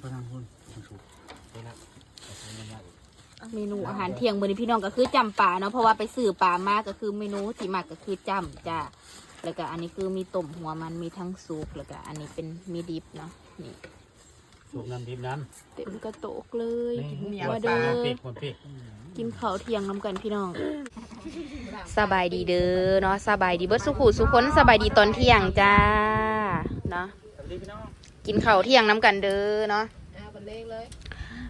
ไปทางคุณสุกไปละขอบคุณมากเมนูอาหารเที่ยงมื้อนี้พี่น้องก็คือจำปลาเนาะเพราะว่าไปซื้อปลามาก็คือเมนูที่มักก็คือจำจ้าแล้วก็อันนี้คือมีต้มหัวมันมีทั้งซุปแล้วก็อันนี้เป็นมีดิบเนาะนี่สุกน้ำดิบน้เต็มกระโตกเลยำว่าเด้อพริกคนพริกกินข้าวเที่ยงน้ำกันพี่น้อง สบายดีเด้อเนาะสบายดีเบิดสุขุสุคนสบายดีตอนเที่ยงจ้าเนาะสวัสดีพี่น้อง กินข้าวเที่ยงน้ำกันเด้อเนาะเอาบันเลงเลย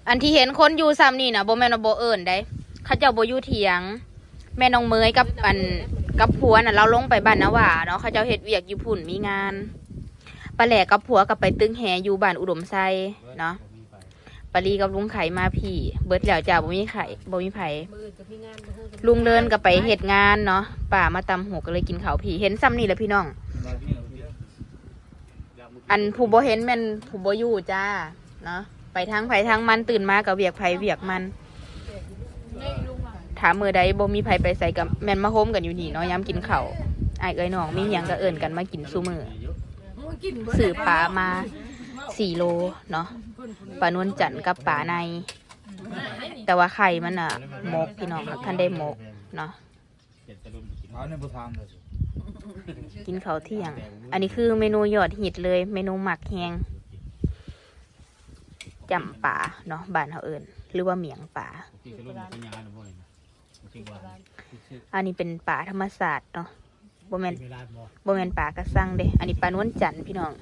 อันที่เห็นคนอยู่ซ้ำนี่นะโบแมนว่าโบเอิญได้เขาเจ้าโบอยู่เถียง แม่น้องเมยกับอันกับผัวน่ะเราลงไปบ้านนาหว่าเนาะเขาเจ้าเฮ็ดเวียกอยู่พุ่นมีงานปลาแหลกกับผัวกับไปตึงแหอยู่บ้านอุดมไซเนาะปารีกับลุงไข่มาพี่ เบิดแล้วจ้าบ่มีไข่บ่มีไผมืออื่นกับพี่งานมืออื่นกับลุงเลินก็ไปเฮ็ดงานเนาะป่ามาตำหูก็เลยกินข้าวพี่ เห็นซ้ำนี่แหละพี่น้อง อันผู้บ่เห็นแม่นผู้บ่อยู่จ้า เนาะไปทางไผทางมันตื่นมากับเวียกไผเวียกมัน ถามมือใดบ่มีไผไปใส่กับแม่นมาโฮมกันอยู่นี่เนาะย้ำกินเข้าไอ้เอ้ยน้องมีหยังก็เอิ้นกันมากินซุมื้อสื่อปลามา4โลเนาะปลานวลจันทร์กับปลาใน แต่ว่าไข่มันอะหมกพี่น้องครับท่านได้หมกเนาะ เอาในบุทามเลย กินข้าวเที่ยง อันนี้คือเมนูยอดฮิตเลย เมนูหมักแฮงจำป่าเนาะบ้านเขาเอิญหรือว่าเหมียงป่าอันนี้เป็นป่าธรรมศาสตร์เนาะบ่แมนบ่แมนป่ากระสังเด้อันนี้ป่านวลจันทร์พี่น้อง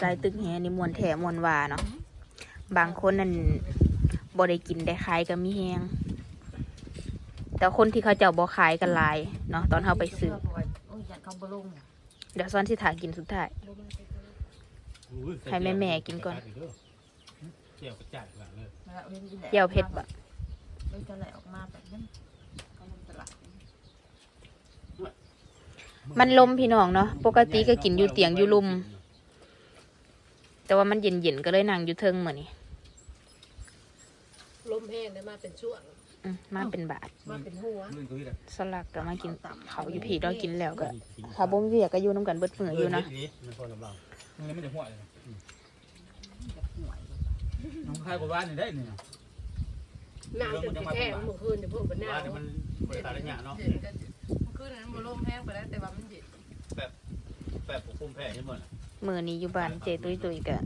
สายตึกแฮนี่มวนแถมวนวาเนาะบางคนนั่นบ่ได้กินได้ขายก็มีแฮง แต่คนที่เขาเจ้าบ่ขายกันหลายเนาะตอนเขาไปซื้อ เดี๋ยวซ้อนสิถากินสุดท้าย ให้แม่ๆกินก่อน เจียวกระจายแบบเลยเจียวเผ็ดบะเออจะไหลออกมาแบบมันลมพี่น้องเนาะปกติก็กินอยู่เตียงอยู่ลุม แต่ว่ามันเย็นๆก็เลยนั่งอยู่เทิงเหมือนนี่ลมแห้งได้มาเป็นช่วง อืมมาเป็นบาทมาเป็นหัวมื่นก็วิ่งสลักก็มากินเขาวอยู่ผีเรากินแล้วก็ถ้าบ่มีเวียกก็อยู่น้ำกันเบิดมืออยู่เนาะมันพอลำบากมันไม่ได้หัวเลยน้องคายกว่าบ้านนี่ได้เนี่ยน้ำจนจะแห้งเมื่อคืนจะเพิ่มเป็นหน้าบ้านนี่มันบริการระยะเนาะเมื่อคืนนั้นมันลมแห้งไปแล้วแต่ว่ามันเย็นแบบปกคุมแพ้ใช่ไหมมือนี้อยู่บ้านเจตุยตุยๆก็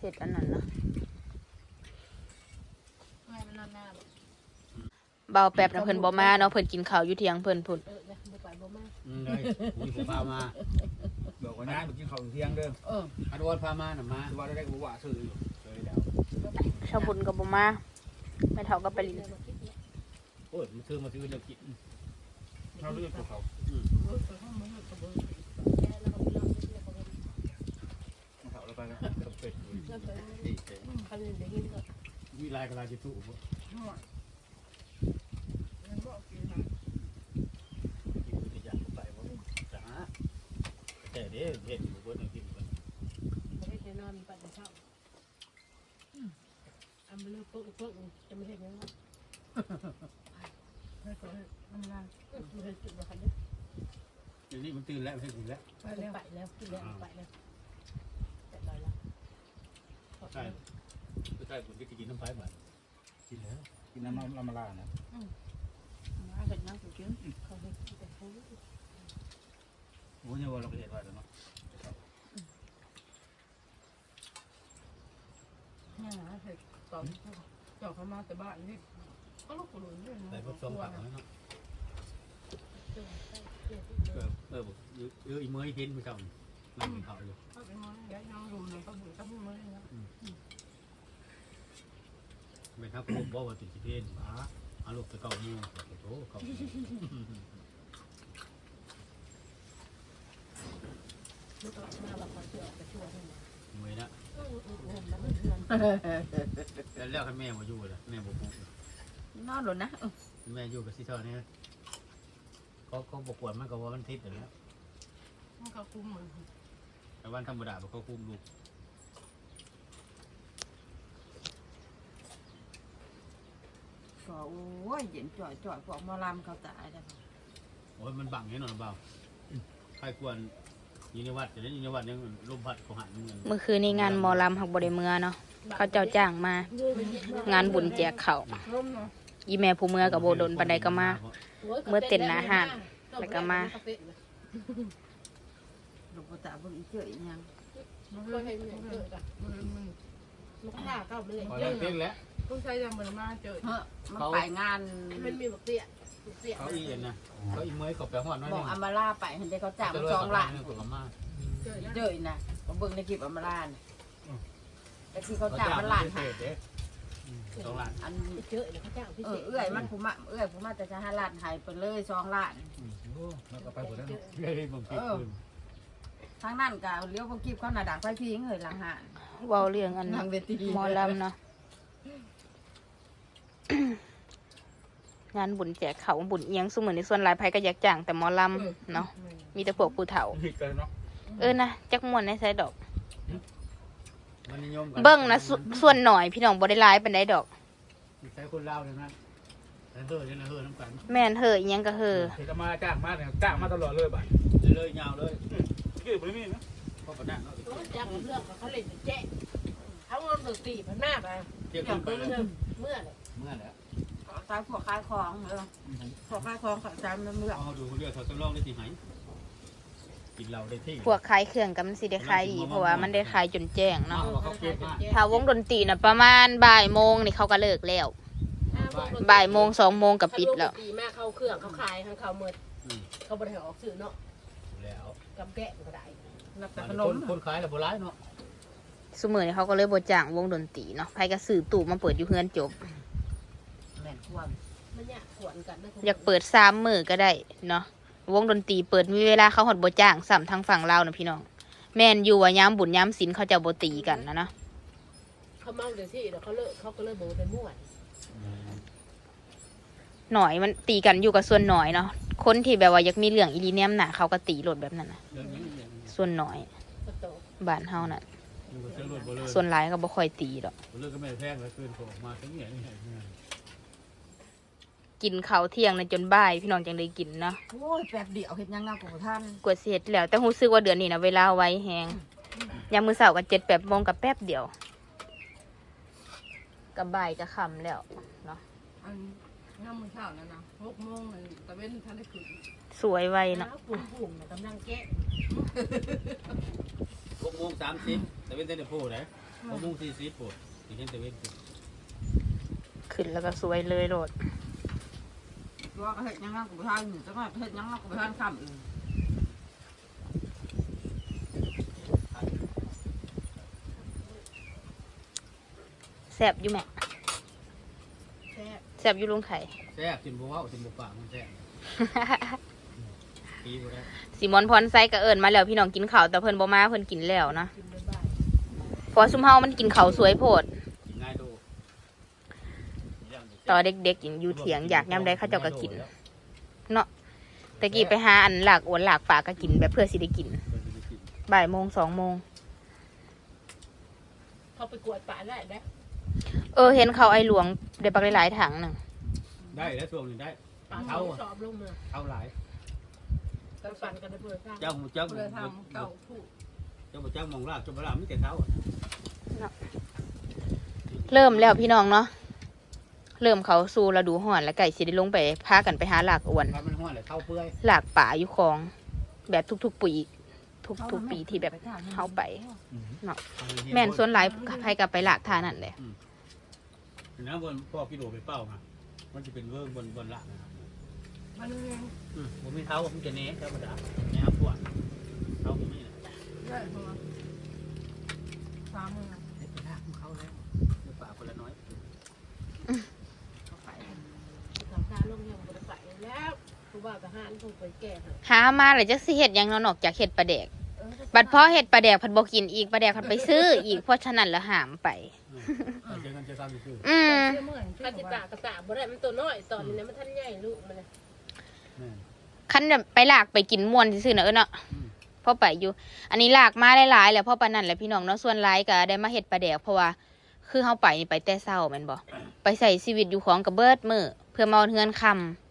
เฮ็ดอันนั้นเนาะไม่มั นนอนหน้าเบาแป๊บนะเพิ่นบ่มาเนาะเพิ่นกินข้าวอยู่เที่ยงเพิ่นพุ่นเออเนี่ยบ่ไปบ่มา อืมเลยอุ้ยผมพามาบอกว่าน้าไปกินข้าวเที่ยงเด้อเอออนุวัฒน์พามาหน่ะมาว่าได้กูว่าซื้ออยู่เลยแล้วชาวบุญก็บ่มาแม่เฒ่าก็ไปลินโอ้ยมันซื้อมาซื้อเดี๋ยวกินเราเลือกเขาเขาเราไปกันเป็ดเขาเลยได้ยินก็ มีลายกับลายจิตุบ่แต่เด้เห็ดอยู่บนกินกันไม่ได้นอนปัดเช้าอันเบลอปุ๊บปุ๊บจะไม่เห็นยังไงไม่ขอทำงานไม่เห็นจุดว่าคันนี้อยู่นี่มันตื่นแล้วเห็ดอยู่แล้วไปแล้วไปแล้วขึ้นแล้วไปแล้วแต่ลอยแล้วใช่ ใช่ผมก็จะกินน้ำไฟเหมือนกินแล้วกินน้ำน้ำมาลานะมาเห็นน้ำสุดชื้นเขาเห็นแต่เขาโอ้ยเนี่ยว่าเราไปเห็นไว้แล้วเนาะเนี่ยนะเห็นตอนเจ้าเขามาแต่บ้านนี่ก็ลูกหลุนด้วยนะแต่พวกส้มผักเนาะเออเออเอออีเมย์เห็นไม่จำนั่งกินข้าวอยู่เขาเป็นมอย้ายน้องรุมเลยก็บุญก็บุญเลยนะ ไม่ทักผมบอกว่าติดสิเพนหมาอาลูกไปเก่ามูโอ้โหเก่าลูกก็มาแบบมาเที่ยวไปช่วยให้มาเมย์นะแล้วมันเพื่อนแล้วแล้วให้แม่มาอยู่เลยแม่บอกปุ๊บนอนหลนนะแม่อยู่กับซิเท่านี้เขาเขาบอกวดมันก็ว่ามันทิศอยู่แล้วมันก็คุ้มเหมือนแต่วันธรรมดาเขาคุ้มลูก ก็โอ้ยเย็นจ่อยจ่อยพวกหมอลำเขาตายแล้วโอ้ยมันบังให้หน่อยเบาใครควรอยู่ในวัดแต่นั้นอยู่ในวัดยังลมพัดเขาหันเงินเมื่อคืนนี้งานหมอลำหักบริเมือเนาะเขาเจ้าจ้างมา งานบุญแจกเขาวร่มเนาะอีแม่ผู้เมือกับโบโดนบันไดก็มา เมื่อเต้นหน้าห้านแล้วก็มาลูกตาเบิ่งอีเจ้ยอีหยัง มันเลยให้มันเกิดอะมันมันมันก็ด่าเก่ามันเลย คอยเล่นแล้ว ต้องใช้ยังมันมาเจอเฮ้อมันไปงานมันมีบักเตี้ยบักเตี้ยเขาอีเอ็นนะเขาอีเมย์เขาไปหอดน้อยบนึอกงอามาลาไปเห็นได้เขาจ้างจะมาเลิกสองล้านกับอาม่าเจอเจ้ยนะเขาเบิ่งในคลิปอามาลาน่ะอืมแต่ที่เขาจ้างมันล้านเศหาษเด้สองล้านอันเจอเขาจ้างพิเอเศอษเอื้อยมันผู้มาเอื้อยผู้มาแต่จะหาล้านใหายไปเลยสองล้านโอ้แล้วก็ไปหมดแล้วเฮ้ยผมคิดคืนทางนั้นก็เลี้ยวบ่คลิปเขาหน้าดังไฟพิงเอ้ยหลังหานเว้าเรื่องอันทางเวทีหมอลำเนาะ งานบุญแจกเขาวบุญเอียงสมือในส่วนหลายภัยก็อยากจ้างแต่หมอลำเนาะมีแต่พวกผู้เฒ่า ผิดกันเนาะเออนะจักมวนในใส่ดอก มันนิยมเบิ้งนะสส่วนหน่อยพี่น้องบ่ได้ร้ายปานใดดอก ใช้คนเล่าเลยนะแต่เฮ้ยนะเฮ้ยน้ำกันแม่นเฮออีหยังก็เฮอเห็นมาจ้างมาเนี่ยจ้างมาตลอดเลยบ่ะเลยยาวเลยกี่บริมีนะเพราะปนัดเนาะจ้างเรื่องเขาเล่นแจ๊เขาเงินถึงสี่พันหน้าไปเที่ยวขึ้นไปเลยเมื่อเลยเมื่อแล้วตายพวกขายของเออพวกขายของเขาจำมันเมื่อเอาดูเรื่องเขาจะลองได้ที่ไหนกินเหล้าได้ที่พวกขายเครื่องก็มันสิได้ขายดีเพราะว่ามันได้ขายจนแจ้งเนาะเขาเก็บมาถ้าวงดนตรีน่ะประมาณบ่ายโมงนี่เขาก็เลิกแล้วบ่ายโมงสองโมงก็ปิดแล้วดีมากเขาเครื่องเขาขายทางเขาเมื่อเขาบริหารออกสื่อเนาะแล้วกับแกะก็ได้นับแต่แต่ขขนนมมคนขายแล้วโบราณเนาะสมือนี่เขาก็เลยบ่จ้างวงดนตรีเนาะไผก็ซื้อตู้มาเปิดอยู่เฮือนจบแม่น ควรมันเนี่ยขวนกันอยากเปิดสามมือก็ได้เนาะวงดนตรีเปิดมีเวลาเขาหดบ่จ้างสัมทางฝั่งลาวนะพี่น้อง แม่นอยู่ว่ายามบุญยามศิลเขาจะบ่ตีกันนะนะเขาเมาเดี๋ยวที่เดี๋ยวเขาเลิกเขาก็เลยบอกเป็นม่วนหน่อยมันตีกันอยู่กับส่วนหน่อยเนาะคนที่แบบว่าอยากมีเรื่องอีลีเนียมน่ะเขาก็ตีโลดแบบนั้นนะเรื่องนี้เรื่องนี้ส่วนหน่อยก็โตบ้านเฮาน่ะมันก็จะรวดบ่เลยส่วนหลายก็บ่ค่อยตีดอกเรื่องก็ไม่แพงเลยคืนผมมาทั้งเนี่ยนี่ไง กินข้าวเที่ยงนะจนบ่าย พี่น้องจังได้กินเนาะโอ้ยแป๊บเดียวเฮ็ดหยังเงาของท่านกว่าสิเฮ็ดแล้วแต่รู้สึกว่าเดือนนี้นะเวลาไวแฮงยามมื้อเช้าก็7 8โมงก็แป๊บเดียวก็บ่ายก็ค่ำแล้วเนาะอันน้ำมือเช้านั่นนะหกโมงเลยตะเว้นทันได้ขึ้นสวยไวเนาะปุ่มปุ่มกำลังแกะหกโมงสามสิบแต่เป็นเต้นพูดนะหกโมงสี่สิบพูดอย่างเช่นแต่เป็นขึ้นแล้วก็สวยเลยโลด ว่าเฮ็ดหยังเงาของท่านจังว่าเฮ็ดหยังเงาของท่านค่ำอื่นแซ่บอยู่แม่แซ่บแซ่บอยู่ลุงไข่ แซ่บจินบัวจินบัวปากมันแซ่บปีบัวได้สิมอนพรไซก็เอิญมาแล้วพี่น้องกินข้าวแต่เพิ่นบ่มาเพิ่นกินแล้วนะกินบ่ายเพอซุมเฮามันกินข้าวสวยโพดกินง่ายดู ตอนเด็กๆกินอยู่เถียงอยากยามใดเขาเจ้าก็กินเนาะตะกี้ไปหาอันหลากอวนหลากป่าก็กินแบบเพื่อสิได้กินบ่ายโมงสองโมงเขาไปกวดป่าได้ได้เออ เห็นเขาไอ้หลวงได้ปักหลายๆถังหนึ่งได้แล้วช่วงนี้ได้ป่าเท่าสอบลงมือเท่าหลายกันปั่นกันได้เพื่อสร้างเจ้าเจ้าเพื่อทำเก่าผู้เจ้าเจ้ามองลากเจ้าบ่ลาไม่แต่เท้าเริ่มแล้วพี่น้องเนาะ เริ่มเขาสู่ฤดูห่อนแล้วไก่สิได้ลงไปพากันไปหาหลากอวนถ้ามันห้อนเลยเท่าเปื่อยหลากป่าอยู่คลอง แบบทุกๆปีทุกๆปีที่แบบเฮาไปแม่นส่วนหลายใครกับไปหลากทานั่นแหละนะบนพ่อกิโลไปเป้ามามันจะเป็นเวิร์กบนบนละนะครับมันเองผมมีเท้าผมจะเน้ธรรมดาแนวปวดเท้าผมนี่แหละได้พอสามมือ เด็กลากเขาแล้วป่าคนละน้อย เขาไป ทำการลงยังบริษัทแล้วผู้ ว่าทหารผู้ไปแก่เถอะหามาเลยจักสิเฮ็ดหยังเนาะนอกจากเฮ็ดปลาแดกบัดพอเฮ็ดปลาแดกผัดบ่กินอีกปลาแดกผัดไปซื้ออีกเพราะฉะนั้นละหามไป เจอกันจะซ้ำคืออืมเชื่อเมื่อยเชื่ถ้าอจิว่าตากระตาบ่ได้มันตัวน้อยตอนนี้นะมันท่านใหญ่ลูกมันเลยแม่คันแบบไปลากไปกินม่วนซื่อๆเนอะเอ้อเนาะพอไปอยู่ อันนี้ลากมาหลายๆแล้วพอปานนั้นแหละพี่น้องเนาะส่วนหลายก็ได้มาเฮ็ดปลาแดกเพราะว่าคือเฮาไปนี่ไปแต่เช้าแม่นบ่ไปใส่ชีวิตอยู่ของกับเบิดมื้อเพื่อมาเอาเฮือนค่ำป่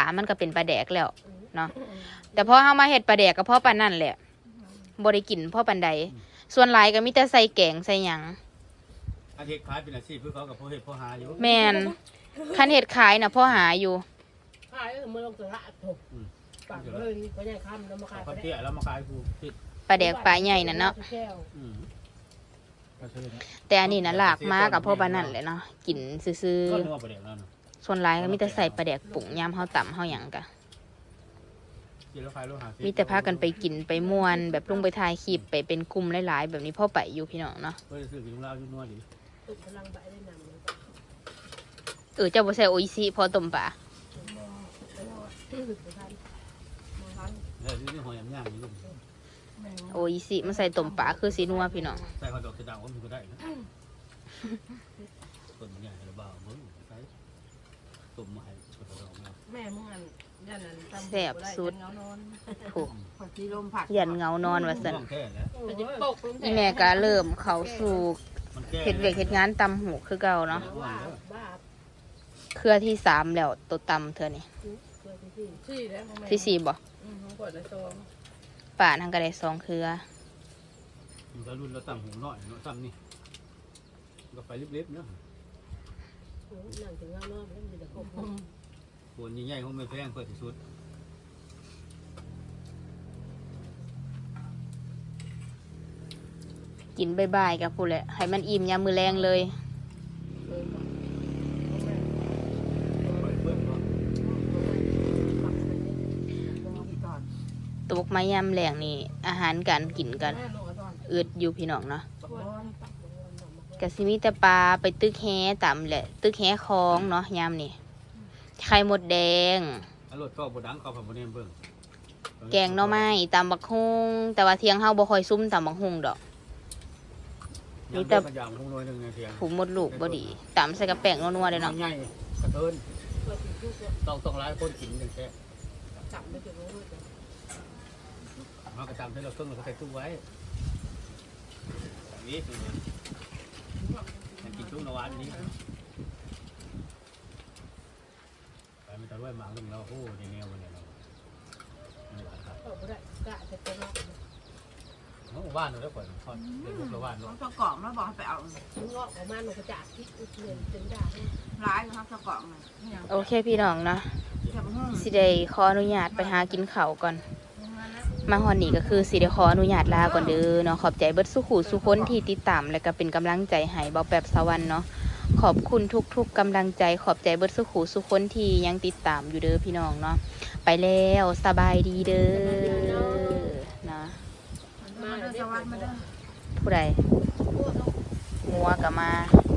ามันก็เป็นปลาแดกแล้วเนาะแต่พอเฮามาเฮ็ดปลาแดกก็เพราะปานนั้นแหละบ่ได้กินพ่อปันใด ส่วนหลายก็มีแต่ใส่แกงใส่หยังอาชีพขายเป็นอาชีพเพื่อเขากับพ่อเฮ็ดพ่อหาอยู่แม่นคันเฮ็ดขายน่ะพ่อหาอยู่ขายเมื่อลงสระถูกปากเลยก็ยังคำแล้วมาขายเขาเตี้ยแล้วมาขายกูผิดปลาแดกปลาใหญ่น่ะเนาะแก้วอืมก็ซื้อนะแต่อันนี้น่ะลากมากับพ่อปานนั่นแหละเนาะกินซื่อก็นึกว่าประเดี๋ยวนั้นน่ะๆ ส่วนหลายก็มีแต่ใส่ปลาแดกปุ๋งยามเฮาต่ำเฮาหยังกะกินแล้วขายแล้วหาซื้อมีแต่พากันไปกินไปม่วนแบบลงไปถ่ายคลิปไปเป็นกลุ่มหลายๆ แบบนี้พ่อไปอยู่พี่น้องเนาะเพื่อซื้อกินของเราอยู่นัวดีตุกพลังใบได้นำเลยเออเจ้าบ่ใส่โออิซิพอต้มปลาเออนี่หอยย่างๆนี่ลูกโออิซิมาใส่ต้มปลาคือสีนัวพี่น้องใส่ข้าวดอกกระดาวมันก็ได้นะต้นมันใหญ่ระบาดมึงใส่ ตุ่มมาให้กระดอกมาแม่มึงอันยันอันตำแซ่บสุดเงานอนโอ้พอที่ลมผัดยันเงานอนว่าซั่นม่วงแค่แล้ว มันจะปกลงอีแม่ก็เริ่มเข้าสู่มันแก้เฮ็ดเวกเฮ็ดงานตำหูคือเก่าเนาะว่าบ้าเครือที่สามแล้วตัวตำเธอนี่เกิดที่สี่แล้วของแม่ที่สี่บ่อืมของกดละซองป่าทั้งก็ได้สองเครือมันจะรุ่นเราตั้งหูน้อยเนาะตั้งนี่ก็ไปรีบๆเนาะ นั่งถึงข้างนอกแล้วมันจะครบส่วนใหญ่ๆของไม่แพงเพื่อที่สุดกินบ่ายๆกับพู้แหละ ให้มันอิ่มยามมือแรงเลยไปเพื่อนก็ตกมายามแรงนี่ อาหารการกินกันอึดอยู่พี่น้องเนาะ กบอนกะสิมีแต่ปลาไปตึกแฮตามแหละ ตึกแฮคลองเนาะยามนี่ไข่มดแดง อรถก็บดังเขาผัดบะเนียนเบิ่งแกงหน่อไม้ตำบักฮุงแต่ว่าเที่ยงเฮาบ่ค่อยซุ่มตำบักฮุงดอกมีแต่ยางคงน้อยหนึ่งในเทียงผูมดลูกบ่ดีตำใส่กับแป้งนัวๆเลยเนาะใหญ่กระเทินต้องต้องร้ายคนกินอย่างแค่จับไม่ถึงรู้เลยมากระจำให้เราเครื่องเราก็ใส่ตู้ไว้แบบนี้คือ มันกินช่วงนวานนี้ไปมันจะด้วยหมางนึงเราโอ้ในแนวมันเนี่ยเราไม่หวานครับเขาไม่ได้กะจะเป็นรอบเมื่อวานเราได้ก่อนทอดเป็นลูกละวานต้เนาะองเจ้ากล่องแล้วบอกให้ไปเอางอกออกมาหนูกระจาดที่เงินถึงได้ร้ายนะครับเจ้ากล่องเลยนี่ยังโอเคพี่น้องเนาะเจ็บห้อง สิได้ขออนุญาตไปหากินข้าวก่อน มาฮอนนี่ก็คือสิได้ขออนุญาตลาก่อนเด้อเนาะขอบใจเบิดสุขูสุคนที่ติดตามและก็เป็นกำลังใจให้เบาแบบสวรรค์เนาะขอบคุณทุกๆกำลังใจขอบใจเบิดสุขูสุคนที่ยังติดตามอยู่เด้อพี่น้องเนาะไปแล้วสบายดีเด้อเนาะมาเด้อสวัสดีมาเด้อผู้ใดพวกงัวก็มาเ